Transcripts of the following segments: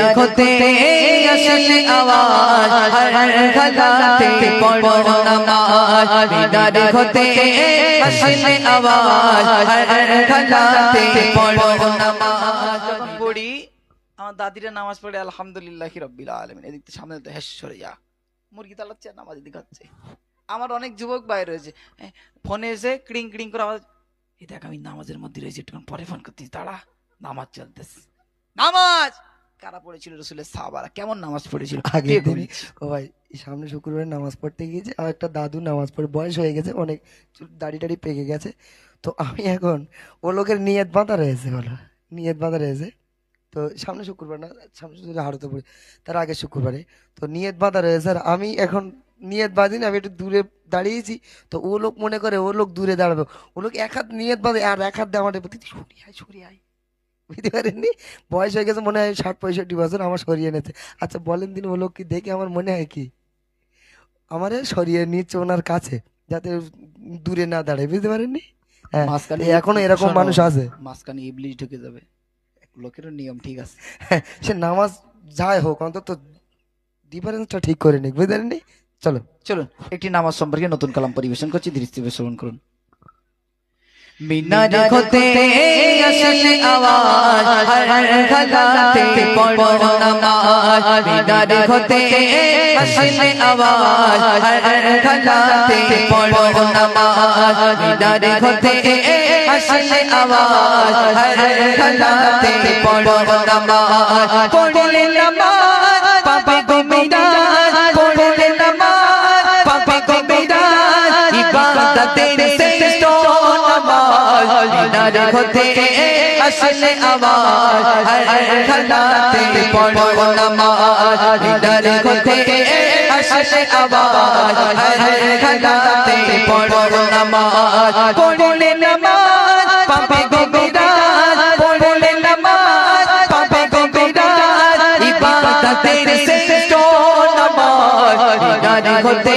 যখন পড়ি আমার দাদিরা নামাজ পড়ে, আলহামদুলিল্লাহ রব্বিল আলমিন। এদিক থেকে সামনে হেস যা। মুরগি তালাচ্ছে, নামাজ এদিকে হচ্ছে। আমার অনেক যুবক ভাই রয়েছে। ফোনে এসে ক্রিং ক্রিং করে আওয়াজ এই দেখ, আমি নামাজের মধ্যে রয়েছি একটু পরে ফোন করতেছি। দাঁড়া, নামাজ চলতেছে। নামাজ! কারা পড়েছিল? রসুলের সাহাবারা। কেমন নামাজ পড়েছিল? আগের কে ও ভাই সামনে শুক্রবারে নামাজ পড়তে গিয়েছে আর একটা দাদু নামাজ পড়ে বয়স হয়ে গেছে অনেক দাড়ি টাড়ি পেকে গেছে। তো আমি এখন ও লোকের নিয়ত বাঁধা রয়েছে বলো। নিয়ত বাঁধা রয়েছে। তো সামনে শুক্রবার না সামনে শুক্রবার হারতে পড়ে তার আগে শুক্রবারে। তো নিয়ত বাঁধা রয়েছে আর আমি এখন নিয়ত বাঁধি না আমি একটু দূরে দাঁড়িয়েছি। তো ও লোক মনে করে ও লোক দূরে দাঁড়াবে। ও লোক এক হাত নিয়ত বাঁধে আর এক হাত দিয়ে আমার প্রতি সরিয়ে আয় সরিয়ে আয়। বুঝতে পারেননি বয়স হয়ে গেছে মনে হয় ষাট পঁয়ষট্টি বছর আমার সরিয়ে এনেছে আচ্ছা বলেন দিন ও লোক কি দেখে আমার মনে হয় কি? আমারে সরিয়ে নিচ্ছে ওনার কাছে যাতে দূরে না দাঁড়ায় বুঝতে পারেননি? হ্যাঁ এখনও এরকম মানুষ আছে। মাঝখানে ইবলিশ ঢুকে যাবে। লোকেরও নিয়ম ঠিক আছে। সে নামাজ যাই হোক অন্তত ডিফারেন্সটা ঠিক করে নিক বুঝতে পারেননি? চলো চলুন একটি নামাজ সম্পর্কে নতুন কালাম পরিবেশন করছি দৃষ্টি শ্রবণ করুন। মিনারি হতে আসলে আওয়াজ, হর গলাতে পড়ো নামাজ। মিনারি হতে আসলে আওয়াজ, হর গলাতে পড়ো নামাজ। মিনারি হতে আসলে আওয়াজ, হর গলাতে পড়ো নামাজ। পড়লে নামাজ মিনার হতে আসলে আওয়াজ হর খালাতে পড়ো নামাজ মিনার হতে আসলে আওয়াজ হর খালাতে পড়ো নামাজ পড়লে নামাজ পাবে গো মিরাজ পড়লে নামাজ পাবে গো মিরাজ ইবাদতের শ্রেষ্ঠ নামাজ মিনার হতে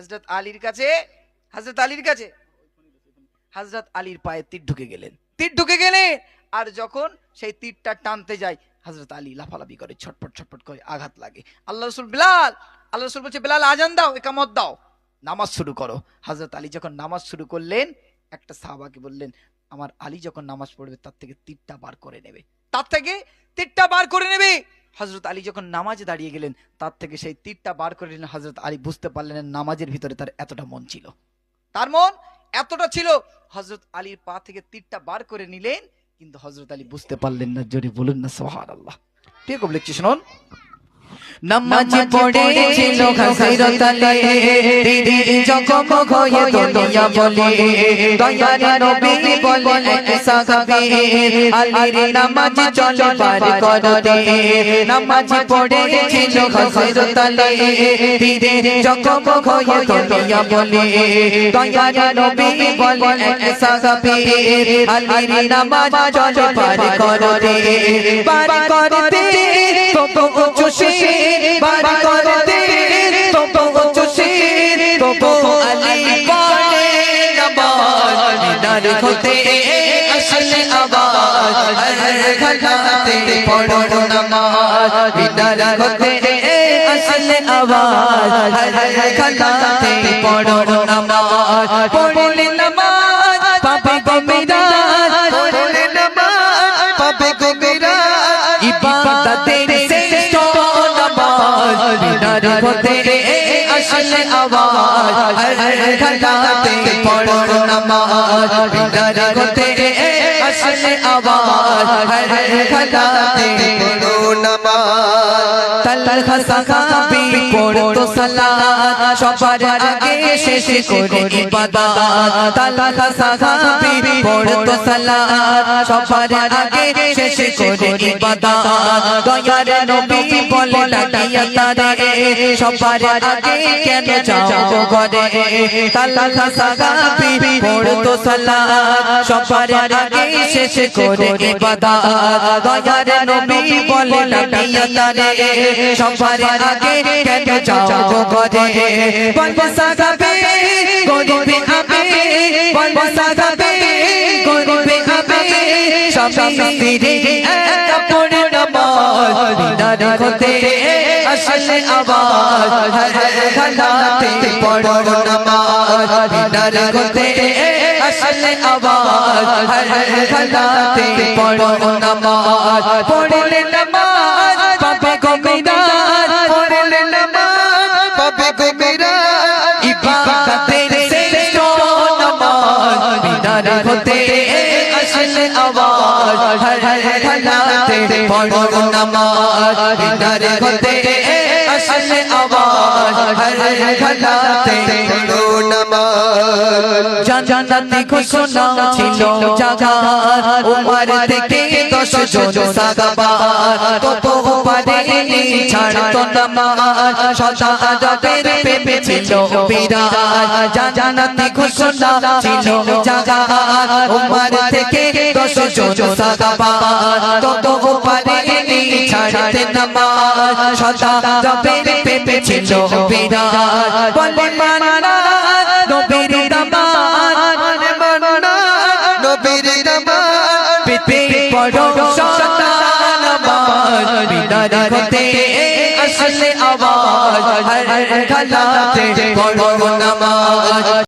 হজরত আলীর কাছে হজরত আলীর কাছে। হজরত আলীর পায়ে তীর ঢুকে গেলেন। তীর ঢুকে গেলে আর যখন সেই তীরটা টানতে যায় হজরত আলী লাফালাফি করে, ছটপট ছটপট করে আঘাত লাগে। আল্লাহ রসুল বিলাল, আল্লাহ রসুল বলছে, বিলাল, আজান দাও, একামত দাও। নামাজ শুরু করো। হজরত আলী যখন নামাজ শুরু করলেন, একটা সাহাবাকে বললেন, আমার আলী যখন নামাজ পড়বে, তার থেকে তীরটা বার করে নেবে। তার থেকে তীরটা বার করে নেবে। হজরত আলী যখন নামাজে দাঁড়িয়ে গেলেন, তার থেকে সেই তীরটা বার করে নিলেন। হজরত আলী বুঝতে পারলেন নামাজের ভিতরে তার এতটা মন ছিল। তার মন এতটা ছিল হজরত আলীর পা থেকে তীরটা বার করে নিলেন, কিন্তু হজরত আলী বুঝতে পারলেন না, জোরে বলুন না সোহার আল্লাহ ঠিক শুনুন। নামাজ পড়েছিল হযরত আলী তীরে জগমগ হয়ে দুনিয়া বলে দয়ার নবী বলে এক সাহাবী আলীর নামাজ চলে পার করো রে নামাজ পড়েছিল হযরত আলী তীরে জগমগ হয়ে দুনিয়া বলে দয়ার নবী বলে এক সাহাবী আলীর নামাজ চলে পার করো রে পার করতে তবু উঁচু শির বার করতে তবু উঁচু শির তবু আলী পড়ে নামাজ মিনার হতে আসলে আওয়াজ হর ঘটাতে পড়ো নামাজ মিনার হতে নামাজ মিনার হতে আসলে আওয়াজ হর ঘটাতে পড়ো নামাজ মিনার হতে আসলে আওয়াজ হর ঘটাতে পড়ো নামাজ তাল খাসা খাবি পড়তো সালাত সবার আগে শেষ করে ইবাদত। তালহা সাহাবী পড়তো সালাত সবার আগে শেষ করে ইবাদত। দয়ার নবী বলে লাগিয়া তারে সবার আগে কেন যাও ঘরে? তালহা সাহাবী পড়তো সালাত সবার আগে শেষ করে ইবাদত। দয়ার নবী বলে লাগিয়া তারে সবার আগে কেন যাও ঘরে? বলব সাহাবী গরিবে হবে বলব সাহাবী গরিবে হবে স্বামী স্ত্রী, একা পড়ে নামাজ বিনার হতে আসলে হর ঘলাতে পড়ো নামাজ বিনার হতে আসলে হর ঘলাতে পড়ো নামাজ, পড়লে নামাজ نماز ہر ہوتے হতে আসলে আওয়াজ হর ঘলাতে পড়ো জান্নাতে ঘোষণা ছিল জাগা উমার থেকে দশ জন সাগাবা কত পারে ছাড়তো নামাজ। সদা আদবের পেপে ছিল বিরাজ। জান্নাতে ঘোষণা ছিল জাগা উমার থেকে দশ জন সাগাবা কত পারে ছাড়তে নামাজ সদা আদবের পেপে ছিল বিরাজ। বলে মানা নবীর দামান মানে মানা নবীর নামাজ। পেতে পড়ো সন্তান আমার বিনার হতে আসলে আওয়াজ। হর হর খালাতে পড়ো নামাজ।